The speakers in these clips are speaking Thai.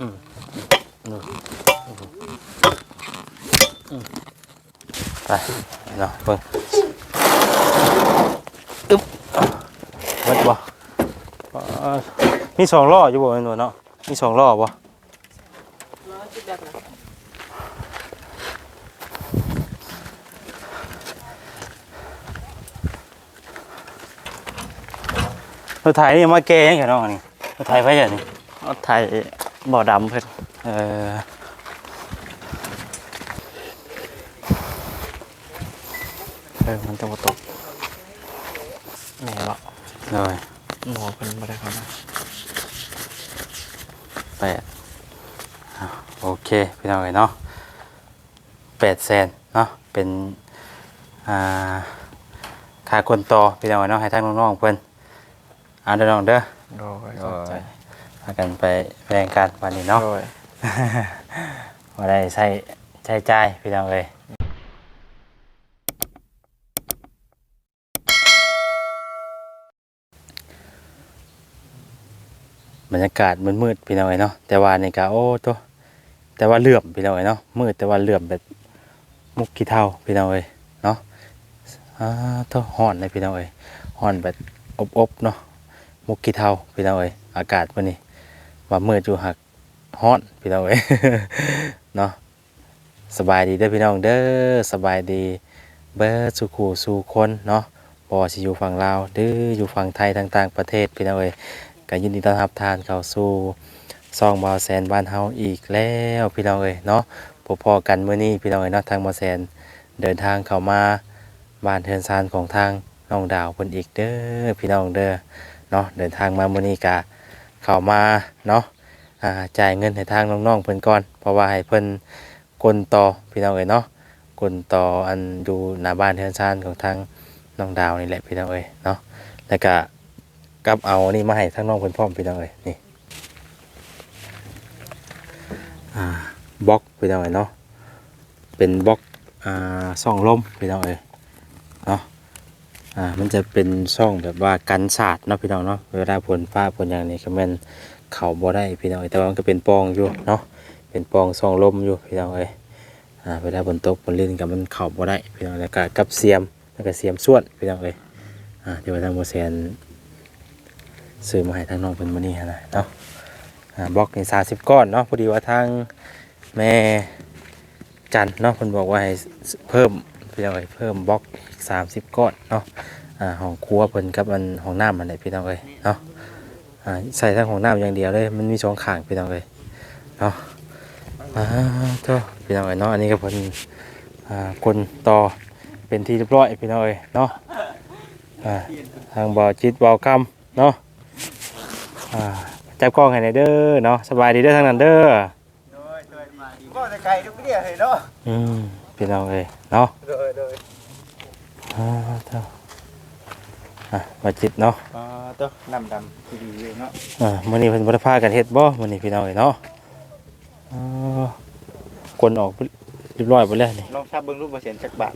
อืมอืมอืมไปเนาะเบิ่งอึ๊บเบิดบ่มีสองล้ออยู่บ่แม่นบ่เนาะมีสองล้อบ่ล้อจุดแบบไหนรถไถนี่มาแกยังไงน้องอันนี่รถไถไฟอย่างนี้เอาไทย บ่อดำเพิ่นเออเออมันจะบ่ตกแม่นบ่เลยหมอเพิ่นบ่ได้เข้ามาแปดอะโอเคพี่น้องเอ้ยเนาะแปดแสนเนาะเป็นอ่าค่าคนต่อพี่น้องเอ้ยเนาะให้ทางน้องๆเพิ่นเอาเด้อน้องเด้อ โดยเข้าใจ พากันไปแบ่งกันวันนี้เนาะ โดย ว่าได้ใช้ใช้จ่ายพี่น้องเอ้ยบรรยากาศมืดๆพี่น้องเอ้ยเนาะแต่ว่านี่ก็โอ้ตัวแต่ว่าเหลื่อมพี่น้องเอ้ยเนาะมืดแต่ว่าเหลื่อมแบบมุกขี้เท่าพี่น้องเอ้ยเนาะอ่าตัวฮ้อนเลยพี่น้องเอ้ยฮ้อนแบบอบๆเนาะมุกขี้เท่าพี่น้องเอ้ยอากาศมื้อนี้ ว่ามือยู่หักฮ้อนพี่น้องเอ้ยเนาะสบายดีเด้อพี่น้องเด้อสบายดีเบิร์สุขูสู่คนเนาะบ่สิอยู่ฝั่งลาวหรืออยู่ฝั่งไทยต่างๆประเทศพี่น้องเอ้ยก็ยินดีต้อนรับทานเข้าสู่ซองบาวแซนบ้านเฮาอีกแล้วพี่น้องเอ้ยเนาะพบพอกันมื้อนี้พี่น้องเอ้ยเนาะทางบาวแซนเดินทางเข้ามาบ้านเทือนซานของทางน้องดาวเพิ่นอีกเด้อพี่น้องเด้อเนาะเดินทางมามื้อนี้ก็ เข้ามาเนาะอ่าจ่ายเงินให้ทางน้องๆเพิ่นก่อน เพราะว่าให้เพิ่นกลต่อพี่น้องเอ้ยเนาะกลต่ออันอยู่หน้าบ้านเทือนซานของทางน้องดาวนี่แหละพี่น้องเอ้ยเนาะแล้วก็กลับเอานี่มาให้ทางน้องเพิ่นพร้อมพี่น้องเอ้ยนี่อ่าบล็อกพี่น้องเอ้ยเนาะเป็นบล็อกอ่าซ่องลมพี่น้องเอ้ยเนาะ อ่ามันจะเป็นซ่องแบบว่ากันสาดเนาะพี่น้องเนาะเวลาฝนฟ้าฝนอย่างนี้ก็แม่นเขาบ่ได้พี่น้องเอ้ยแต่ว่ามันก็เป็นปองอยู่เนาะเป็นปองซองลมอยู่พี่น้องเอ้ยอ่าเวลาฝนตกฝนเล่นกับมันเขาบ่ได้พี่น้องแล้วก็กับเสียมแล้วก็เสียมส่วนพี่น้องเอ้ยอ่าเดี๋ยวทางโมเซนซื้อมาให้ทางน้องเพิ่นมื้อนี้หั่นน่ะเนาะอ่าบล็อกนี่30ก้อนเนาะพอดีว่าทางแม่จันเนาะเพิ่นบอกว่าให้เพิ่มพี่น้องเอ้ยเพิ่มบล็อก 30ก้อนเนาะอ่าห้องครัวเพิ่นกับอันห้องน้ำมันได้พี่น้องเอ้ยเนาะอ่าใส่ทั้งของน้ำอย่างเดียวเลยมันมีสองข้างพี่น้องเลยเนาะอ่าเจ้าพี่น้องเอ้ยเนาะอันนี้ก็เป็นอ่าคนต่อเป็นที่เรียบร้อยพี่น้องเอ้ยเนาะอ่าทางบ่อจิตบ่อคำเนาะอ่าจับกล้องให้หน่อยเด้อเนาะสบายดีเด้อทางนั้นเด้อก็จะไกลทุกเดียเลยเนาะอืมพี่น้องเอ้ยเนาะโดยโดย อ่าเจ้าอะบ่อจิตเนาะอ่าตัวน้ำดำที่ดีอยู่เนาะอ่ามื้อนี้เพิ่นบ่ได้พากันเฮ็ดบ่มื้อนี้พี่น้องเอ้ยเนาะอ๋อกลนออกเรียบร้อยไปแล้วนี่ลองทราบเบิ้งรูปเปอร์เซ็นจักบาท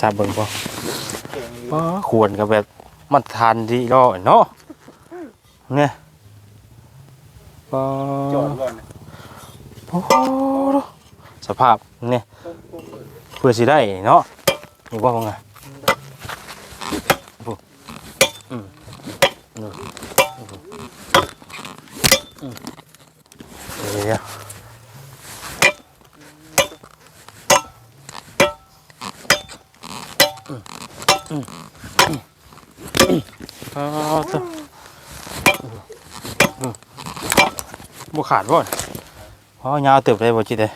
ทราบเบิ่งบ่เก่ควรกับแบบมันทานดีก็เนาะเนี่ยปอจอดก่อนนะโอ้โหสภาพเนี่ย เพื่อสิได้เนาะนี่ว่าไงปุ๊บอืมอืมอืมเดี๋ยวอ๋อตัวบ่ขาดบ่เพราะยาวเติบได้บ่จิเด้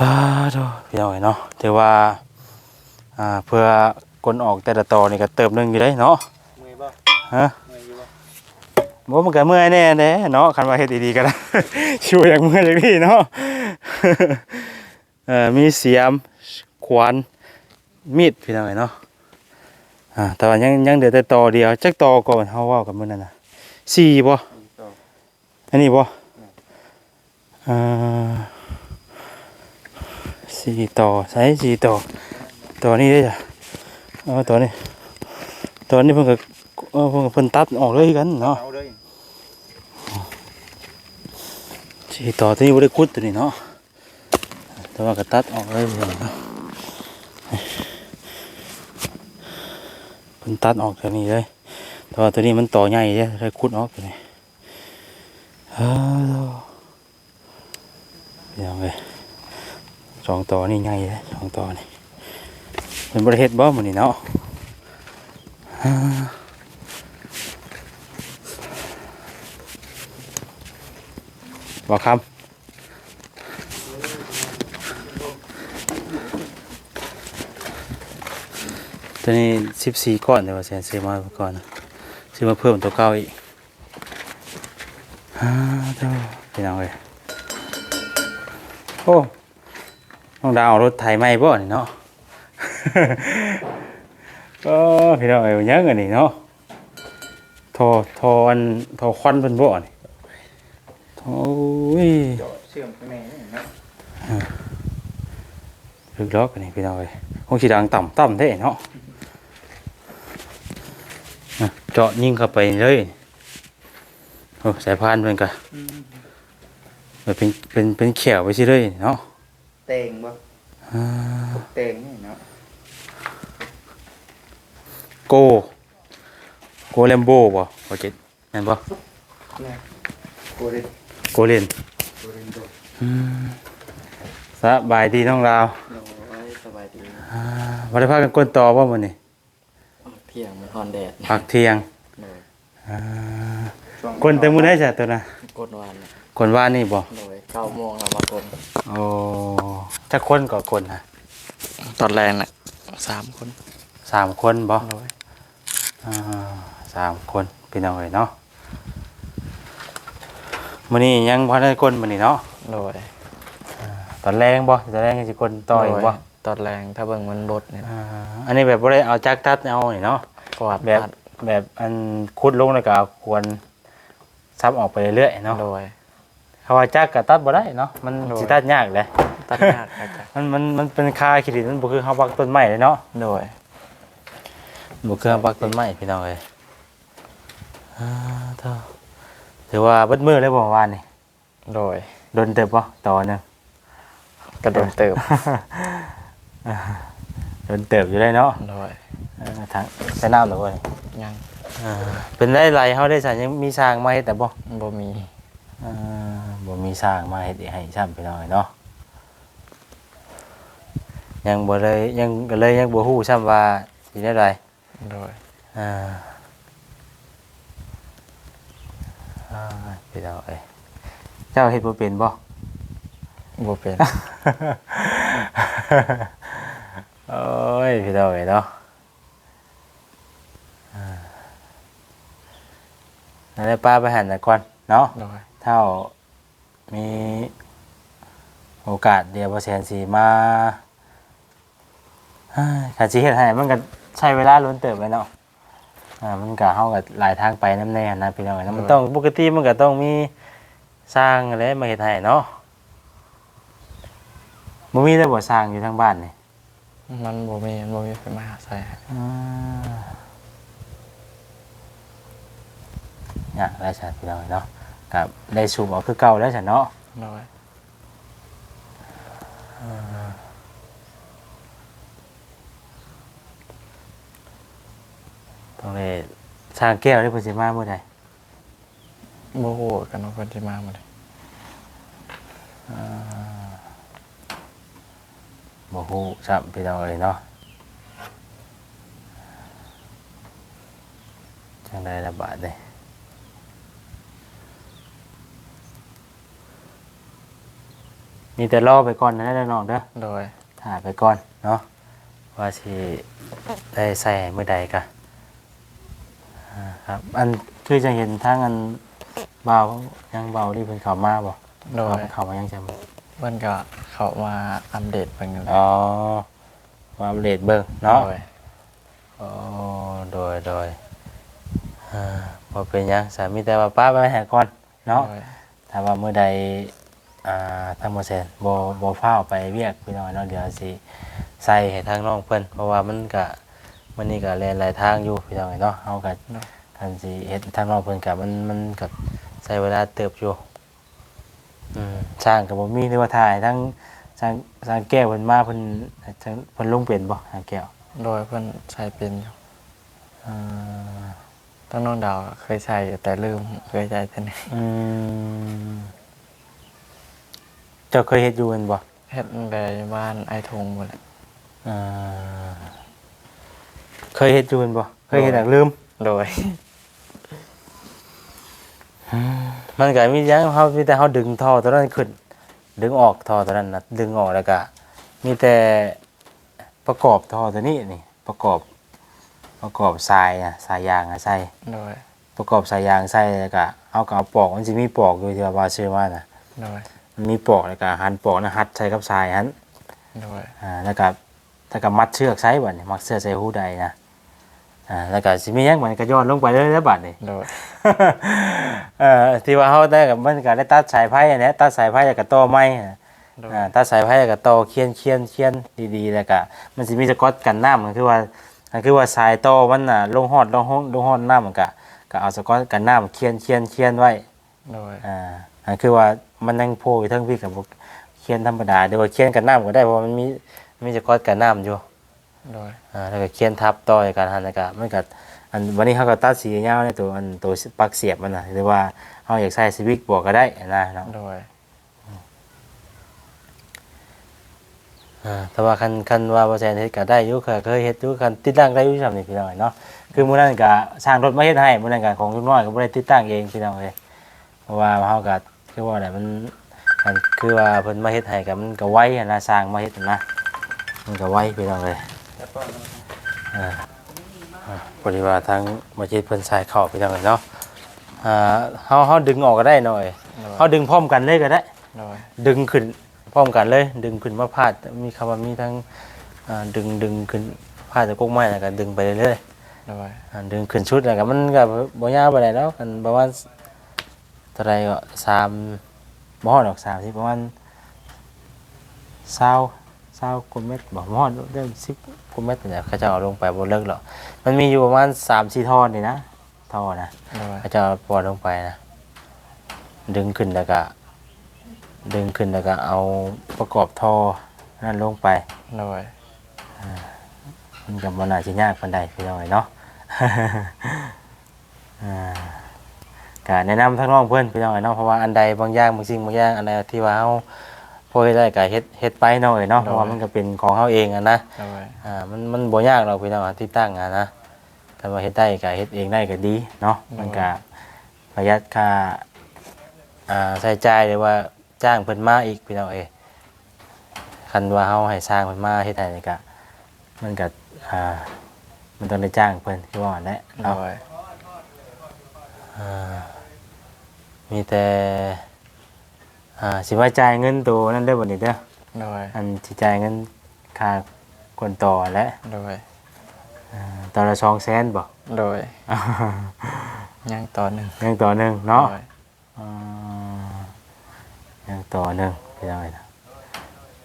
อ่าโธ่พี่น้อยเนาะถือว่าอ่าเพื่อกลออกแต่ละตอนี่ก็เติบหนึงอยู่ได้เนาะเมื่อยบ่ฮะเมื่อยอยู่บ่บ่มันก็เมื่อยแน่เด้เนาะคันว่าเฮ็ดดีๆก็ได้ช่วยอย่างเมื่อยอย่างนี้เนาะเอ่อมีเสียมขวานมีดพี่น้อยเนาะอ่าแต่ว่ายังยังเหลือแต่ตอเดียวจักตอก่อนเฮาเว้ากันมื้อนั้นน่ะสี่บ่ต่ออันนี้บ่อ่า สี่ต่อใช้สี่ต่อต่อนี้ได้จ้ะเอาต่อนี้ต่อนี้เพิ่งกับเพิ่งกับเพิ่นตัดออกเลยกันเนาะสี่ต่อที่ไม่ได้คุดตัวนี้เนาะแต่ว่าก็ตัดออกเลยเพิ่นตัดออกตัวนี้เลยแต่ว่าตัวนี้มันต่อใหญ่ใช่ไหมคุดออกตัวนี้อ้าวยังไง สองต่อนี่ใหญ่เลยสองต่อนี่เป็นบริเฮ็ดบ่มื้อนี้เนาะบอกคำตัวนี้สิบสี่ก้อนเดี๋ยวแสนซื้อมาก่อนซื้อมาเพิ่มตัวเก่าอีกฮ่าเจ้าพี่น้องเลยโอ้ น้องดาวเอารถไถไหมบ่นี่เนาะก็พี่น้องเอ้ยมันยังอันนี้เนาะทอทออันทอควันเป็นบ่นี่โอ้ยเจาะเชื่อมข้างในนี่เนาะลึกล็อกอันนี้พี่น้องเอ้ยคงสีดังต่ำต่ำเท่เนาะอะเจาะยิงเข้าไปเลยโอ้สายพานเป็นกะเป็นเป็นเป็นเขียวไปสิเลยเนาะ เตงบ่อ่าเตงนี่เนาะโก โกแลมโบบ่โอเคนั่นบ่นี่โกเด้โกเลนโกเด้โดอืมสบายดีน้องราวโอ้ยสบายดีอ่าวันได้พากันกวนต่อบ่มื้อนี้เที่ยงมันฮอนแดดพักเที่ยงโดยอ่าช่วงกวนแต่มื้อได้จ้ะตัวน่ะกดวันน่ะกวนว่านี่บ่โดยเก้าโมงเรามากดโอ้จักคนก็คนนะตอนแรงน่ะสามคนสามคนบ่โดยอ่าสามคนพี่น้องเอ้ยเนาะมื้อนี้ยังบ่ได้คนมื้อนี้เนาะโดยตอนแรงบ่ตอนแรงสิคนต่ออีกบ่โดตอนแรงถ้าเบิ่งมันบดเนี่ยอ่าอันนี้แบบบ่ได้เอาจักรตัดเอานี่เนาะกวาดแบบตัดแบบอันขุดลงแล้วก็เอาควรซับออกไปเรื่อยๆเนาะโดย เขาว่าจักรก็ตัดบ่ได้เนาะมันโดยสิตัดยากแหละตัดยากอาจจะมันมันมันเป็นคาขี้ดินมันบ่คือเฮาปักต้นไม้เลยเนาะโดยบุกเครื่องปักต้นไม้พี่น้องเลยอ่าเท่าถือว่าเบิดมือเลยบ่วานนี่โดยโดนเติบบ่ต่อหนึงกระโดดเติบโดนเติบอยู่ได้เนาะโดยเออทางใส่น้ำหรือบ่นี่ยังอ่าเป็นได้ไรเฮาได้สั่ยังมีสร้างมาเฮ็ดแต่บ่บ่มี อ่าบ่มีสร้างมาเฮ็ดให้ซ้ำพี่น้องเอ้ยเนาะยังบ่เลยยังก็เลยยังบ่ฮู้ซ้ำว่าสิได้ไรโดยอ่าอ่าพี่น้องเอ้ยเจ้าเฮ็ดบ่เป็นบ่บ่เป็น โอ้ยพี่น้องเอ้ยเนาะอ่านั่นแหละป้าไปหันน่ะก่อนเนาะ โดย เท่ามีโอกาสเดียวบ่แซนสิมาเฮ้ยถ้าสิเฮ็ดให้มันก็ใช้เวลาล้นเติบไปเนาะอ่ามันก็เฮาก็หลายทางไปนำแน่นะพี่น้องเอ้ยเนาะมันต้องปกติมันก็ต้องมีสร้างอะไรมาเฮ็ดให้เนาะบ่มีแต่บ่สร้างอยู่ทางบ้านนี่มันบ่มีมันบ่มีไฟมาใส่ให้อ่าเนี่ยได้ชัดพี่น้องเนาะ กับได้สูบออกคือเก่าแล้วฉันเนาะโดยต้องเลยสร้างแก้วได้เพิ่นสิมาเมื่อใดบ่ฮู้กันว่าเพิ่นสิมาบ่ได้บ่ฮู้ครับพี่น้องเอ้ยเนาะจังไดระบาดเด้ มีแต่รอไปก่อนนะเด้อน้องเด้อโดยถ่ายไปก่อนเนาะว่าสิได้ใส่เมื่อใดกะอ่าครับ อันคือจะเห็นทางอันเบายังเบาที่เป็นเขามาบ่โดยเขามายังจำเพิ่นก็เข้ามาอัปเดตเพิ่นอยู่แล้วอ๋อมาอัปเดตเบิ่งเนาะโดยอ๋อโดยโดยอ่าพอเป็นหยังสามีแต่ว่าป้าไปหาก่อนเนาะโดยถ้าว่าเมื่อใด อ่าทางโมเซนบ่บ่ฟ้าวไปเวียกพี่น้อยเนาะเดี๋ยวสิใส่ให้ทางน้องเพิ่นเพราะว่ามันก็มันนี่ก็แล่นหลายทางอยู่พี่น้องเนาะเฮาก็คันสิเฮ็ดทางน้องเพิ่นก็มันมันก็ใช้เวลาเติบอยู่อืมสร้างก็บ่มีหรือว่าถ่ายทั้งสร้างสร้างแก้วเพิ่นมาเพิ่นทั้งเพิ่นลงเป็นบ่สร้างแก้วโดยเพิ่นใช้เป็นอยู่เอ่อตั้งน้องดาวเคยใช้อยู่แต่ลืมเคยใช้แต่ไหนอืมเจ้าเคยเฮ็ดอยู่แม่นบ่เฮ็ดแต่บ้านไอทงหมดแหละเอ่อเคยเฮ็ดอยู่แม่นบ่เคยเฮ็ดหนักลืม โดย มันก็มีอย่างเฮามีแต่เฮาดึงท่อตัวนั้นขึ้น ดึงออกท่อตัวนั้นนะดึงออกแล้วก็มีแต่ประกอบท่อตัวนี้นี่ ประกอบ ประกอบทรายอะสายยางอะใส่ โดย ประกอบสายยางใส่แล้วก็เอาก็เอาปอกมันสิมีปอกอยู่ที่ว่าว่าซื้อมาน่ะ โดย มันมีปอกแล้วก็หันปอกนะหัดใส่กับทรายหันโดยอ่าแล้วก็แล้วก็มัดเชือกใส่บัดนี้มัดเชือกใส่หูใดนะอ่าแล้วก็สิมีหยังมันก็ย้อนลงไปเลยแล้วบัดนี้โดยเอ่อที่ว่าเขาได้กับมันก็ได้ตัดสายไผ่อันเนี้ยตัดสายไผ่แล้วก็ต่อไม้อะโดยอ่าตัดสายไผ่แล้วก็ต่อเคียนเคียนเคียนดีๆแล้วก็มันสิมีสกอตกันน้ำมันคือว่ามันคือว่าสายต่อมันน่ะลงฮอดลงห้องลงฮอดน้ำมันก็ก็เอาสกอตกันน้ำเคียนเคียนเคียนไว้โดยอ่าอันคือว่ามันยังโผล่อยู่เทั้งพี่กับบ่เคียนธรรมดาเดี๋ยวว่าเคียนกันน้ำก็ได้เพราะว่ามันมีมีสกอตกันน้ำอยู่โดยอ่าแล้วก็เคียนทับต่อในการหันแล้วก็มันก็อันวันนี้เขาก็ตัดสียาวในตัวอันตัวปลักเสียบมันนะหรือว่าเขาอยากใส่สวิกบอกก็ได้นะเนาะโดยอ่าแต่ว่าคันคันว่าบ่ใช่เฮ็ดก็ได้อยู่ก็เคยเฮ็ดอยู่คันติดตั้งได้อยู่ซั่นนี่พี่น้องเนาะคือมื้อนั้นก็สร้างรถมาเฮ็ดให้มื้อนั้นก็ของลุงน้อยก็บ่ได้ติดตั้งเองพี่น้องเอ้ยเพราะว่าเฮาก็ คือว่าได้มันมันคือว่าเพิ่นมาเฮ็ดให้ก็มันก็ไวอะนะสร้างมาเฮ็ดน่ะนะมันก็ไวพี่น้องเอ้ยแล้วก็อ่าอ่าพอดีว่าทางมาจิตเพิ่นสายเข้าไปทางไหนเนาะอ่าเฮาเฮาดึงออกก็ได้หน่อยโดยเฮาดึงพร้อมกันเลยก็ได้ โดยดึงขึ้นพร้อมกันเลย ดึงขึ้นมาพาดมีคำว่ามีทั้งอ่าดึงดึงขึ้นพาดจากกกไม้แล้วก็ดึงไปเรื่อยโดยๆอ่าดึงขึ้นชุดแล้วก็มันก็บ่ยาวปานใดแล้วกันประมาณเท่าไหร่ก็3บ่ฮอดดอก30ประมาณ20 20กว่าเมตรบ่ฮอดเริ่ม10กว่าเมตรเนี่ยเขาจะเอาลงไปบ่เลิกหรอกมันมีอยู่ประมาณ3-4ท่อนนี่นะท่อนะโดยเขาจะเอาปอดลงไปนะดึงขึ้นแล้วก็ดึงขึ้นแล้วก็เอาประกอบท่อนั่นลงไปโดยมันกับมันอาจจะยากปันใดพี่น้อยเนาะอ่า ก็แนะนำทั้งน้องเพื่อนพี่น้อยเนาะเพราะว่าอันใดบางอย่างบางสิ่งบางอย่างอันใดที่ว่าเฮาพอเฮ็ดได้ก็เฮ็ดเฮ็ดไปหน่อยเนาะเพราะว่ามันก็เป็นของเฮาเองอะนะโดยอ่ามันมันบ่ยากหรอกพี่น้องอะที่ตั้งอะนะแต่ว่าเฮ็ดได้ก็เฮ็ดเองได้ก็ดีเนาะมันก็ประหยัดค่าอ่าใช้จ่ายหรือว่าจ้างเพิ่นมาอีกพี่น้องเอยคันว่าเฮาให้สร้างเพิ่นมาเฮ็ดให้นี่ก็มันก็อ่ามันต้องได้จ้างเพิ่นคือว่าแหละโดเนาะยอ่า มีแต่อ่าสิว่าจ่ายเงินตัวนั่นได้บ่นี่เด้อโดยอันสิจ่ายเงินค่าคนต่อและโดยอ่าตอนละ200,000บ่ โดยยังต่อหนึ่งยังต่อหนึ่งเนาะโดยอ่ายังต่อหนึ่งพี่น้องเอ้ยนะ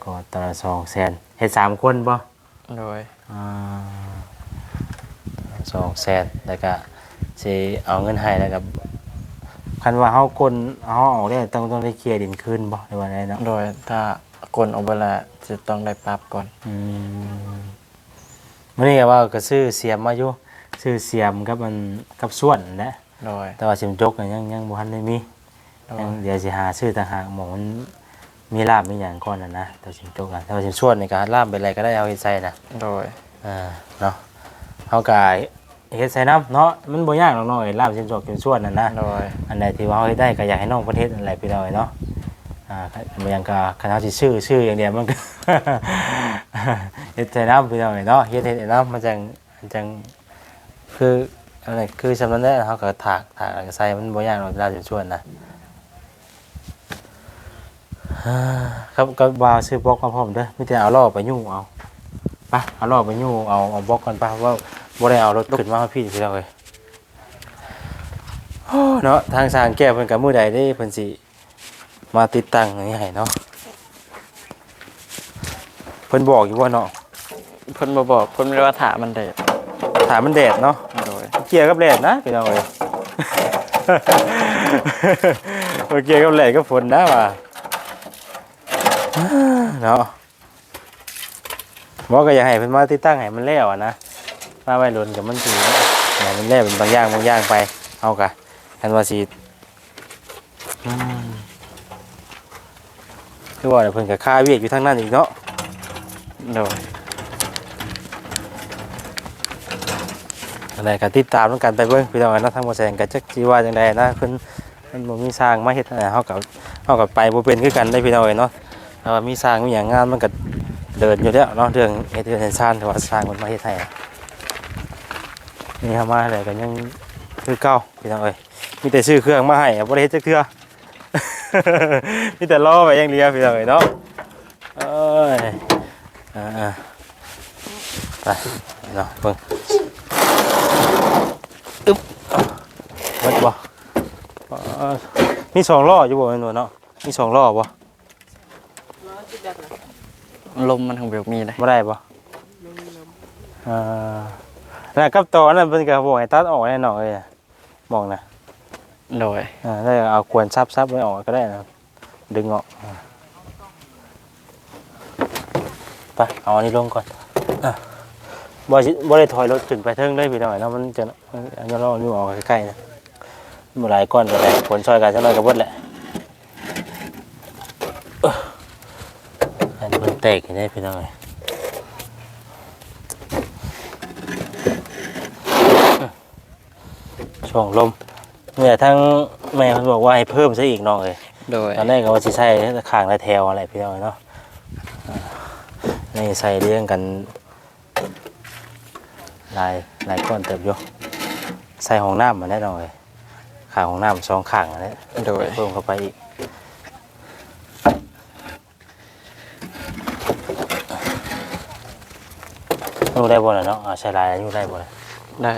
ก็ตอนละสองแสนเฮ็ดสามคนป่ะโดยสองแสนแล้วก็สิเอาเงินให้แล้วก็ คันว่าเฮากลเฮาออกได้ต้องต้องได้เคลียร์ดินคืนบ่หรือว่าไงเนาะโดยถ้ากลออกไปแล้วจะต้องได้ปรับก่อนอืมมื้อนี้ก็ว่าก็ซื้อเสียมมาอยู่ซื้อเสียมกับมันกับส่วนนะโดย แต่ว่าสิมจกก็ยังยังบ่ทันได้มีโดยังยเดี๋ยวสิหาซื้อต่างหากหมองมันมีลาบมีอย่างก่อนนะนะแต่สิมจกอะแต่ว่าสิมชวนในการลาบเป็นอะไรก็ได้เอาเฮ็ดใส่นะ โดย อ่าเนาะเฮากาย เฮ็ดใส่น้ำเนาะมันบ่ยากหรอกเนาะไอ้ลาบสิมจกสิมชวนน่ะนะโดยอันใดที่ว่าเฮาเฮ็ดได้ก็อยากให้น้องประเทศนั่นแหละพี่น้อยเนาะอ่าบ่อยังก็คณะสิชื่อชื่ออย่างเดียวมันก็ เฮ็ดใส่น้ำพี่น้อยเนาะเฮ็ดเฮ็ดใส่น้ำมันจังมันจังคืออะไรคือสำนั้นแหละเฮาก็ถากถากแล้วก็ใส่มันบ่ยากหรอกลาบสิมชวนนะอ่าครับก็วาวซื้อบล็อกมาพร้อมเด้อไมแต่ได้เอาล่อไปยุ่งเอาไปเอาล่อไปยุ่งเอาเอาบล็อกกันไปเพราะว่า บ่ได้เอารถขึ้นมาให้พี่พี่เราเลยโอ้เนาะทางสร้างแก้วเพิ่นกับมือใดได้เพิ่นสิมาติดตั้งอันนี้ให้เนาะเพิ่นบอกอยู่ว่าเนาะเพิ่นบ่บอกเพิ่นไม่ได้ว่าถามันเด็ดถามมันแดดเนาะโดยเกี่ยวกับแดดนะพี่น้องเอ้ยบ่เกี่ยวกับแดดกับฝนนะว่าเนาะบอกก็อยากให้เพิ่นมาติดตั้งให้มันแล้วอะนะ มาไว้ล้นกับมันสิให้มันแล้วเป็นบางอย่างบางอย่างไปเอากะคันว่าสิอืมคือว่าเดี๋ยเพิ่นก็ค่าเวียกอยู่ทางนั้นอีกเนาะโดยอะไรก็ติดตามต้องกันไปเบิ่งพี่น้องกันนาะทางบ่แซงก็จักสิว่าจังไดนะเพิ่นเพิ่นบ่มีสร้างมาเฮ็ดให้เฮาก็เฮาก็ไปบ่เป็นคือกันได้พี่น้องเอ้ยเนาะแต่ว่ามีสร้างมีหยังงานมันก็เดินอยู่แล้วเนาะเรื่องเฮ็ดเรือนเดซ่านแต่ว่าสร้างมันมาเฮ็ดให้ นี่เฮามาอะไรก็ยังคือเก่าพี่น้องเอ้ยมีแต่ซื้อเครื่องมาให้อะบ่ได้เฮ็ดจักเทื่อ มีแต่รอไว้อย่างเดียวพี่น้องเอ้ยเนาะเอ้ยอ่าๆไปเนาะเบิ่งเบิดบ่เอ่อมีสองล้ออยู่บ่แม่นบ่เนาะมีสองล้อบ่ล้อที่แบบไหนลมมันของเบลมีได้บ่ได้บ่ลมลมอ่า แล้วกับตัวนั้นเพิ่นก็บอกให้ตัดออกแน่นอนเลยอะบอกนะโดยอ่าแล้วเอากวนซับๆไว้ออกก็ได้นะดึงออกอ่าไปเอาอันนี้ลงก่อนอะบ่สิบ่ได้ถอยรถขึ้นไปเทิงเลยพี่น้อยเนาะมันจะอันนี้เราอยู่ออกใกล้ๆนะบ่หลายก้อนก็ได้ผลซอยกันจักหน่อยก็เบิดแหละอันนี้มันแตกอย่างนี้พี่น้อย ช่วงลมเนี่ยทั้งแม่เขาบอกว่าให้เพิ่มซะอีกหน่อยโดยตอนแรกก็ว่าจะใส่ข้างละแถวอะไรพี่น้อยเนาะอ่านี่ใส่เรียงกันหลายหลายก้อนเติบอยู่ใส่ห้องน้ำมาแน่นอนข้างห้องน้ำสองข้างอันนี้โดยเพิ่มเข้าไปอีกอยู่ได้บ่ล่ะเนาะอ่าใช้ลายอยู่ได้บ่ล่ะได้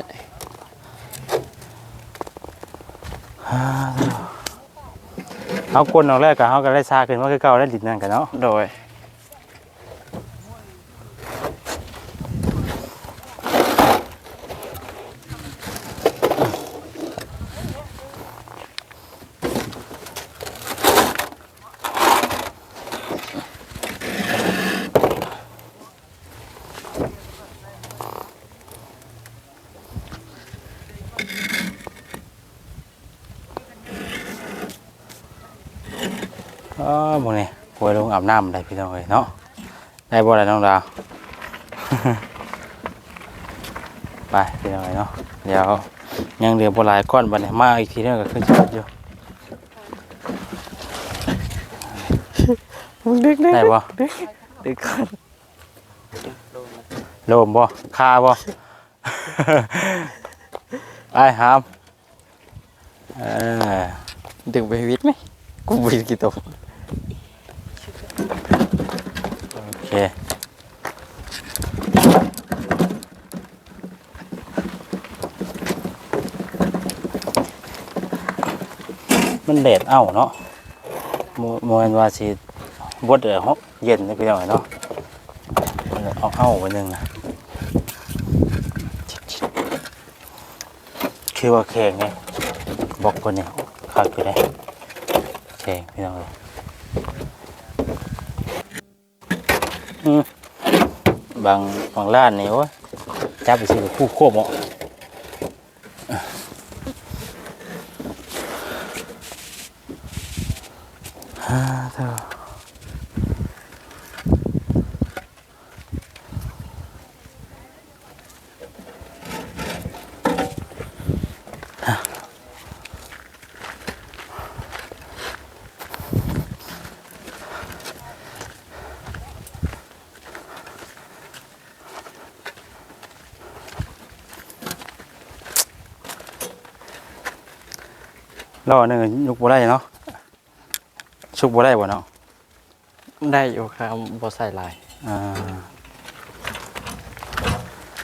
เอาคนออกแรกกับเขาก็ได้ซาขึ้นว่าคือเก่าได้ดินนั่นกันเนาะโดย อ๋อบ่นี่หวยลง อาบน้ำได้พี่น้องเอ้ยเนาะได้บ่ล่ะน้องดาว ไปพี่น้องเอ้ยเนาะเดี๋ยวยังเหลือบ่หลายก้อนบัดนี้มาอีกทีนึงก็ขึ้นสิอยู่ดึกดึกได้บ่ดึกก่อนโลมบ่คาบ่ไปหามเออดึกไปวิทย์ไหมกูวิทย์กี่ตัว โอเคมันแดดเอ้าเนาะโมโมนว่าสิบดเด้อฮอเย็นนี่พี่น้องเนาะเอาเอ้าไปหนึงนะคือว่าแข็งไงบอกคนเนี่ยคักอยู่ได้แข็งพี่น้องเอ้ย บางบางล้านนี่วะจับไปสิคู่ควบเหมาะฮ่าเท่า ล้อหนึงยุกบ่ได้เนาะชุกบ่ได้บ่เนาะได้อยู่ครับบอใส่ลายอ่า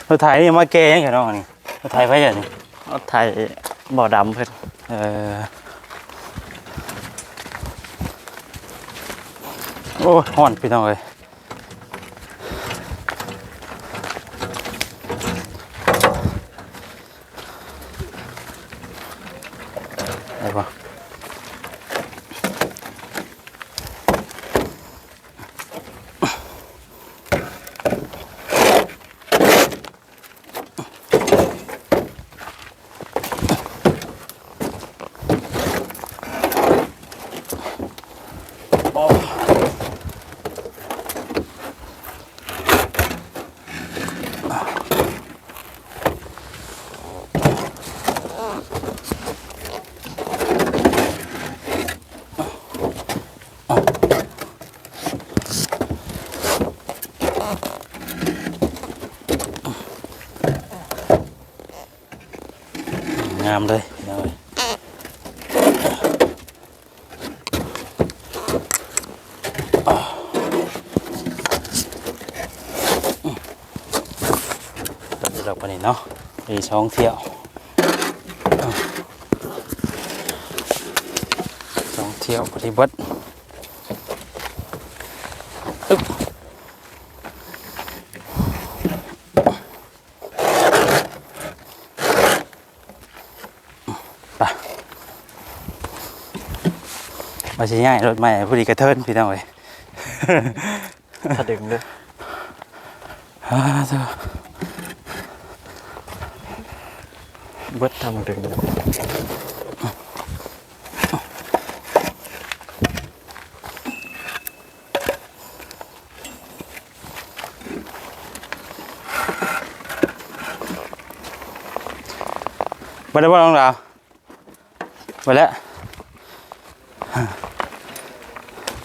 รถไถนี่มาแก้ยังไงน้องนี่รถไถไฟอย่างนี้เอาไทยบ่อดำเพิ่นเออโอ้ฮ้อนพี่น้องเอ้ยามเลยพี่น้องเอ้ยตัดดอกไปนี่เนาะมีช่องเที่ยวช่องเที่ยวปฏิบัติอึ๊บ มาใช้ง่ายรถใหม่ผู้ดีกระเทินพี่น้องเอ้ยถ้าดึงเด้ออ่าเถอะเบิดทำดึงเด้อมาได้บ่น้องดาวมาแล้ว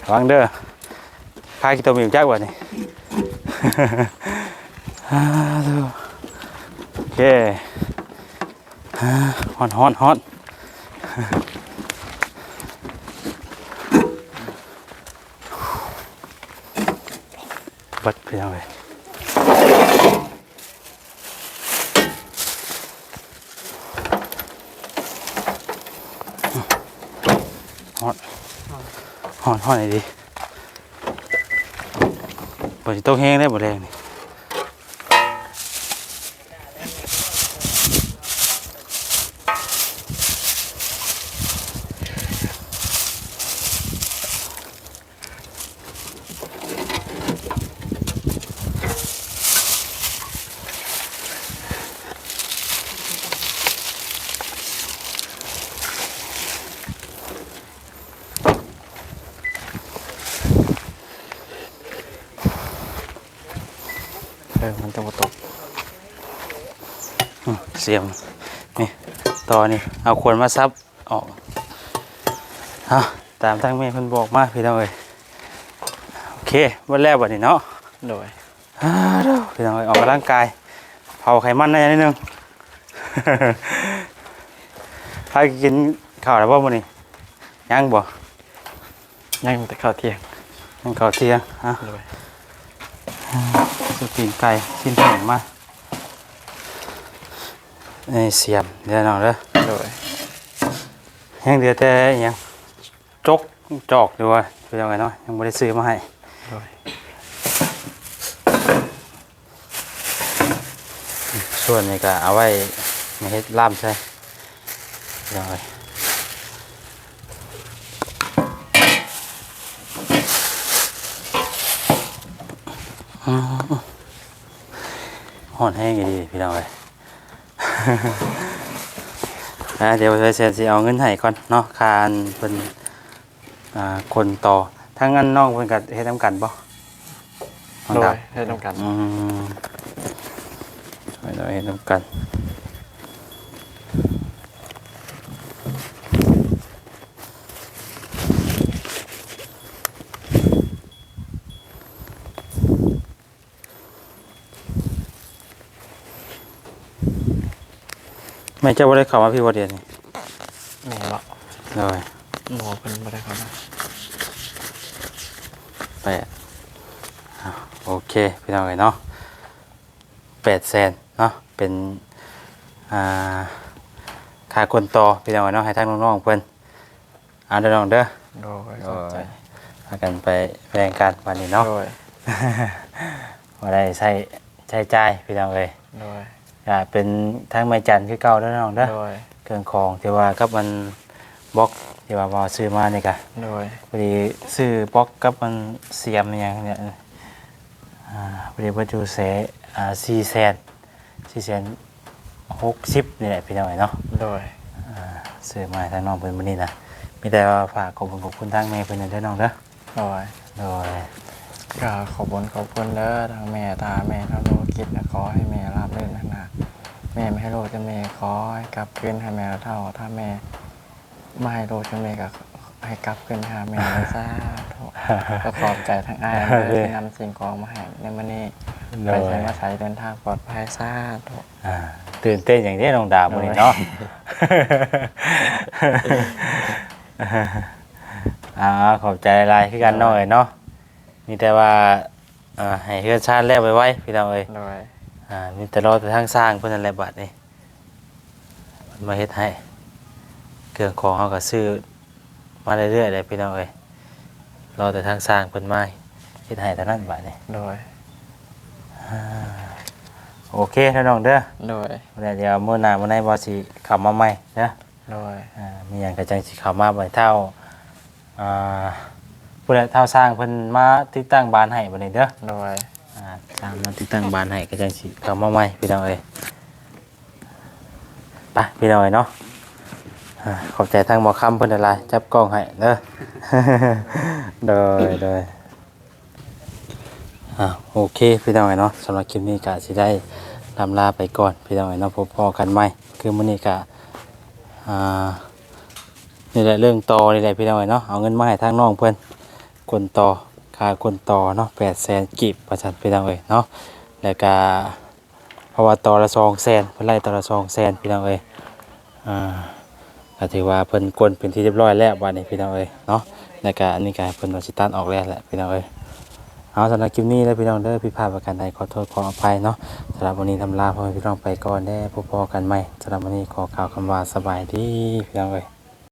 ระวังเด้อพากิโตวมีอยู่จักว่านี่อ่าเถอะโอเคอ่าฮอนฮอนฮอนเบัดพี่น้องเอ้ย หอนไหนดีบริโตกแห้งได้บ่แรงนี่เออมันจะบ่ตกอืม เสียมนี่ต่อนี่เอาควรมาซับออกเอาตามทางแม่เพิ่นบอกมาพี่น้องเอ้ยโอเควันแรกวันนี้เนาะโดยอ่าเด้อพี่น้องเอ้ยออกกำลังกายเผาไขมันได้นิดนึงพากินข้าวแล้วบ่มื้อนี้ยังบ่ยังแต่ข้าวเที่ยงยังข้าวเที่ยงอะโดยสุดปีนไก่ชิ้นแข็งมานี่ เสียมเดี๋ยวน้องเด้อโดยยังเดียวแต่อิหยังจกจอกอยู่ว่าเป็นยังไงเนาะยังไม่ได้ซื้อมาให้โดยส่วนนี้ก็เอาไว้มาเฮ็ดล่ามใช่ยังไงอืมห่อนแห้งอยู่ดีพี่น้องเอ้ย อ่าเดี๋ยวไปเซ็นสิเอาเงินให้ก่อนเนาะคานเป็นอ่าคนต่อทั้งนั้นน้องเพิ่นก็เฮ็ดนำกันบ่น้องโดดาวยให้ต้องกัน อืมช่วยเราเฮ็ดนำกัน ม่เจ้าบ่ได้เข้ามาพี่บ่เดียวนี่แม่บ่เลยหมอเพิ่นบ่ได้เข้ามาแปดอะโอเคพี่น้องเอ้ยเนาะแปดแสนเนาะเป็นอ่าค่าคนต่อพี่น้องเอ้ยเนาะให้ทางน้องๆเพิ่นเอ่าเด้อน้องเด้อโดยเข้าใจพากันไปแบ่งกันวันนี้เนาะโดยว่าได้ใช้ใช้จ่ายพี่น้องเอ้ยโดย อ่าเป็นทางไม้จันทร์คือเก่าเด้อน้องเด้อโดยเครื่องของที่ว่ากับมันบล็อกที่ว่าบ่ซื้อมานี่กะโดยพอดีซื้อบล็อกกับมันเสียมอหย่างเนี่ยอ่าพอดีวัตถุเสอ่าสี่แสนสี่แสนหกสิบนี่แหละพี่น้องเนาะ โดยอ่าซื้อมาให้ทางน้องเพิ่นมื้อนี้นะมีแต่ว่าฝากขอบคุณขอบคุณทางแม่เพิ่นนั่นเด้อน้องเด้อโดย โดย ก็ขอบคุณขอบคุณเด้อทางแม่ตาแม่ทางโลกิจนะขอให้แม่ราบรื่นนะนะแม่ไม่ให้โลกจะแม่ขอให้กลับคืนให้แม่เท่า ถ้าแม่ไม่ให้โลกจะแม่ก็ให้กลับคืนหาแม่เลยซาธุก็ขอบใจทางอ้ายเลยที่นำสิ่งของมาให้ในมื้อนี้โดไปยใช้มาใช้เดินทางปลอดภัยซาธุอ่าตื่นเต้นอย่างนี้น้องดาวมื้อนี้เนาะอ่าขอบใจหลายๆคือกันหน่อยเนาะ มีแต่ว่าอ่าให้เฮือนชาติแล้วไว้ไว้พี่น้องเอ้ยโดยอ่ามีแต่รอแต่ทางสร้างเพิ่นนั่นแหละบัดนี้เพิ่นมาเฮ็ดให้เครื่องของเฮาก็ซื้อมาเรื่อยๆเลยพี่น้องเอ้ยรอแต่ทางสร้างเพิ่นมาเฮ็ดให้เท่านั้นบัดนี้โดยอ่าโอเคนะน้องเด้อโดยเดี๋ยวเดี๋ยวมื้อหน้ามื้อไหนบ่สิเข้ามาใหม่เด้อ โดย อ่ามีอย่างกระจังสิเข้ามาบ่อยเท่าอ่า ผู้ใดเท่าสร้างเพิ่นมาติดตั้งบ้านให้บัดนี้เด้อโดยอ่าสร้างมาติดตั้งบ้านให้กระจังสิเข้ามาใหม่พี่น้องเอ้ยไปพี่น้องเอ้ยเนาะอ่าขอบใจทางหมอคำเพิ่นหลายๆจับกล้องให้เด้อ โดยโดยอ่าโอเคพี่น้องเอ้ยเนาะสำหรับคลิปนี้ก็สิได้ลำลาไปก่อนพี่น้องเอ้ยเนาะพบพอกันใหม่คือมื้อนี้ก็อ่านี่แหละเรื่องต่อนี่แหละพี่น้องเนาะเอาเงินมาให้ทางน้องเพื่อน คนต่อค่าคนต่อเนาะแปดแสนกีบประชันพี่น้องเอ้ยเนาะแล้วก็เพราะว่าต่อละสองแสนเพิ่นไล่ต่อละสองแสนพี่น้องเอ้ยอ่าก็ถือว่าเพิ่นกลนเป็นที่เรียบร้อยแล้วบัดนี้พี่น้องเอ้ยเนาะแล้วก็อันนี้ก็เพิ่นเอาสิตัดออกแล้วแหละพี่น้องเอ้ยเอาสำหรับคลิปนี้แล้วพี่น้องเด้อพี่พาดประการใดขอโทษขออภัยเนาะสำหรับวันนี้ทำลาพ่อพี่น้องไปก่อนได้พบพอกันใหม่สำหรับวันนี้ขอกล่าวคำว่าสบายดีพี่น้องเอ้ย